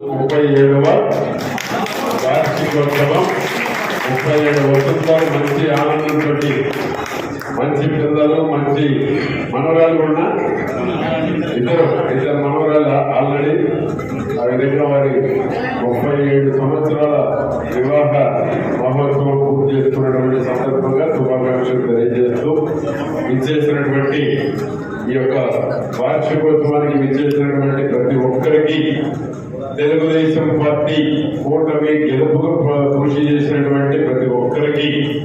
ముప్పై ఏడవ వార్షికోత్సవం ముప్పై ఏడు వసంతాలు మంచి ఆనందంతో మంచి పిల్లలు మంచి మనవరాలు కూడా ఇద్దరు ఇద్దరు మనవరాలు ఆల్రెడీ ఆ విధంగా వారి ముప్పై ఏడు సంవత్సరాల వివాహ మహోత్సవం పూర్తి చేసుకున్నటువంటి సందర్భంగా శుభాకాంక్షలు తెలియజేస్తూ ఇచ్చేసినటువంటి ఈ యొక్క వార్షికోత్సవానికి విచ్చేసినటువంటి ప్రతి ఒక్కరికి తెలుగుదేశం పార్టీ కూటమి గెలుపుకు కృషి చేసినటువంటి ప్రతి ఒక్కరికి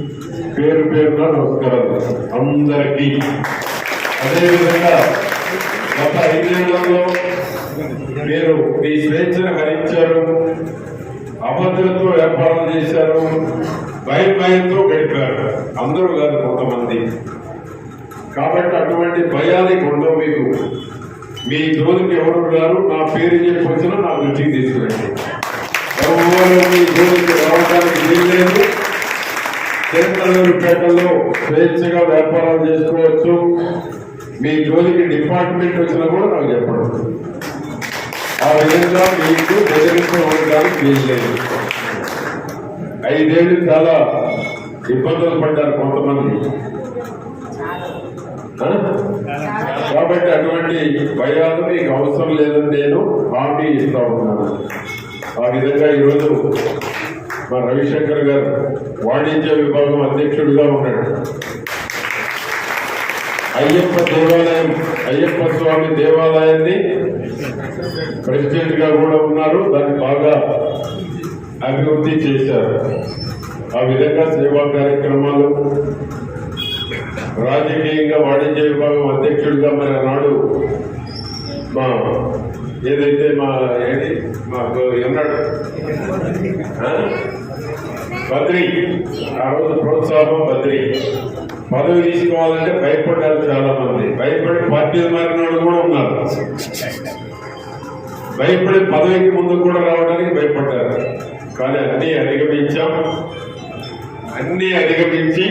పేరు పేరున నమస్కారాలు. అందరికీ. అదేవిధంగా గత ఐదేళ్ళలో మీరు మీ స్వేచ్ఛను హరించారు అభద్రతో వ్యాపారం చేశారు భయం భయంతో గడిపారు. అందరూ కాదు కొంతమంది. కాబట్టి అటువంటి భయానికి ఉండవు మీకు. మీ జోలికి ఎవరు గారు నా పేరు చెప్పి నాకు నా దృష్టికి తీసుకురండి ఎవరు మీ జోలికి రావడానికి వీల్లేదు. పేటల్లో స్వేచ్ఛగా వ్యాపారాలు చేసుకోవచ్చు. మీ జోలికి డిపార్ట్మెంట్ వచ్చినా కూడా నాకు చెప్పడం. ఆ విధంగా మీకు బెదిరించడానికి వీల్లేదు. ఐదేళ్ళు చాలా ఇబ్బందులు పడ్డారు కొంతమంది. కాబట్టి అటువంటి భయాలు మీకు అవసరం లేదని నేను హామీ ఇస్తా ఉన్నాను. ఆ విధంగా ఈరోజు మా రవిశంకర్ గారు వాణిజ్య విభాగం అధ్యక్షుడిగా ఉన్నాడు. అయ్యప్ప దేవాలయం అయ్యప్ప స్వామి దేవాలయాన్ని ప్రెసిడెంట్గా కూడా ఉన్నారు. దాన్ని బాగా అభివృద్ధి చేశారు. ఆ విధంగా సేవా కార్యక్రమాలు రాజకీయంగా వాణిజ్య విభాగం అధ్యక్షుడిగా మరి నాడు మా ఏదైతే మా ఏది? మాకు ఎన్నాడు బద్రి. ఆ రోజు ప్రోత్సాహం బద్రి. పదవి తీసుకోవాలంటే భయపడ్డారు చాలా మంది భయపడి పార్టీలు మారిన వాళ్ళు కూడా ఉన్నారు. భయపడి పదవికి ముందు కూడా రావడానికి భయపడ్డారు. కానీ అన్నీ అధిగమించాం. అన్నీ అధిగమించి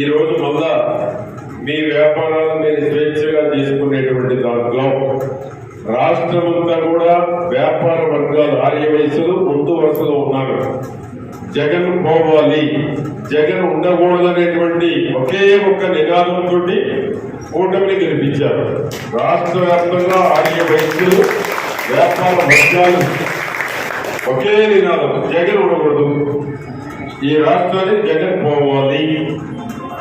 ఈ రోజు మళ్ళా మీ వ్యాపారాలు మీరు స్వేచ్ఛగా తీసుకునేటువంటి దాంట్లో రాష్ట్రమంతా కూడా వ్యాపార వర్గాలు ఆర్య వయసులు ముందు వరుసలో ఉన్నారు. జగన్ పోవాలి. జగన్ ఉండకూడదనేటువంటి ఒకే ఒక్క నినాదంతో కూటమిని గెలిపించారు. రాష్ట్ర వ్యాప్తంగా ఆర్య వయసులు వ్యాపార వర్గాలు ఒకే నినాదం జగన్ ఉండకూడదు. ఈ రాష్ట్రాన్ని జగన్ పోవాలి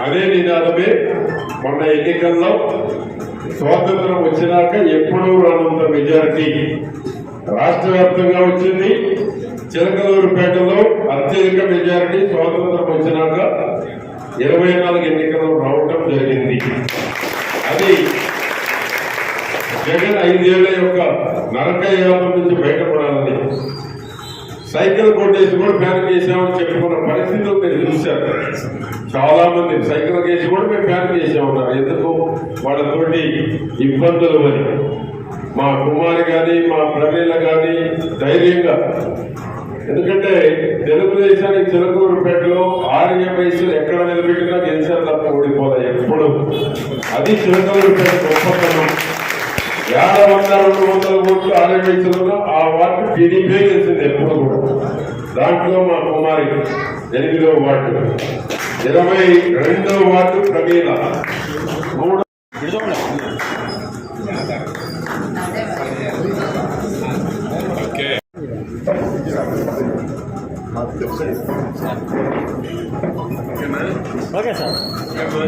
అదే నినాదమే. మొన్న ఎన్నికల్లో స్వాతంత్రం వచ్చినాక ఎప్పుడూ రానంత మెజారిటీ రాష్ట్ర వ్యాప్తంగా వచ్చింది. చిలకలూరుపేటలో అత్యధిక మెజారిటీ స్వాతంత్రం వచ్చినాక ఇరవై నాలుగు ఎన్నికల్లో రావటం జరిగింది. అది జగన్ ఐదేళ్ళ యొక్క నరక యాత్ర నుంచి బయట సైకిల్ కొట్టేసి కూడా ఫ్యాన్ చేసామని చెప్పుకున్న పరిస్థితులు మీరు చూశారు. చాలా మంది సైకిల్ కేసి కూడా మేము ఫ్యాన్ చేసామన్నారు ఎందుకు? వాళ్ళతోటి ఇబ్బందులు అని మా కుమారి కానీ మా ప్రమీల కానీ ధైర్యంగా. ఎందుకంటే తెలుగుదేశానికి చిలకూరుపేటలో ఆర్య వయసులు ఎక్కడ నిలబెట్టినా గెలిచారు తప్ప ఓడిపోలే ఎప్పుడు. అది చిలకూరుపేట గొప్పతనం. యాభై వంద రెండు వందల ఓట్లు ఆర్య వయసులో ఆ వార్డు టీడీపీ గెలిచింది ఎప్పుడు కూడా దాంట్లో మా కుమారి ఎనిమిదవ వార్డు ఇరవై రెండవ వార్డు ప్రమీల మూడు ఓకే సార్ అందరూ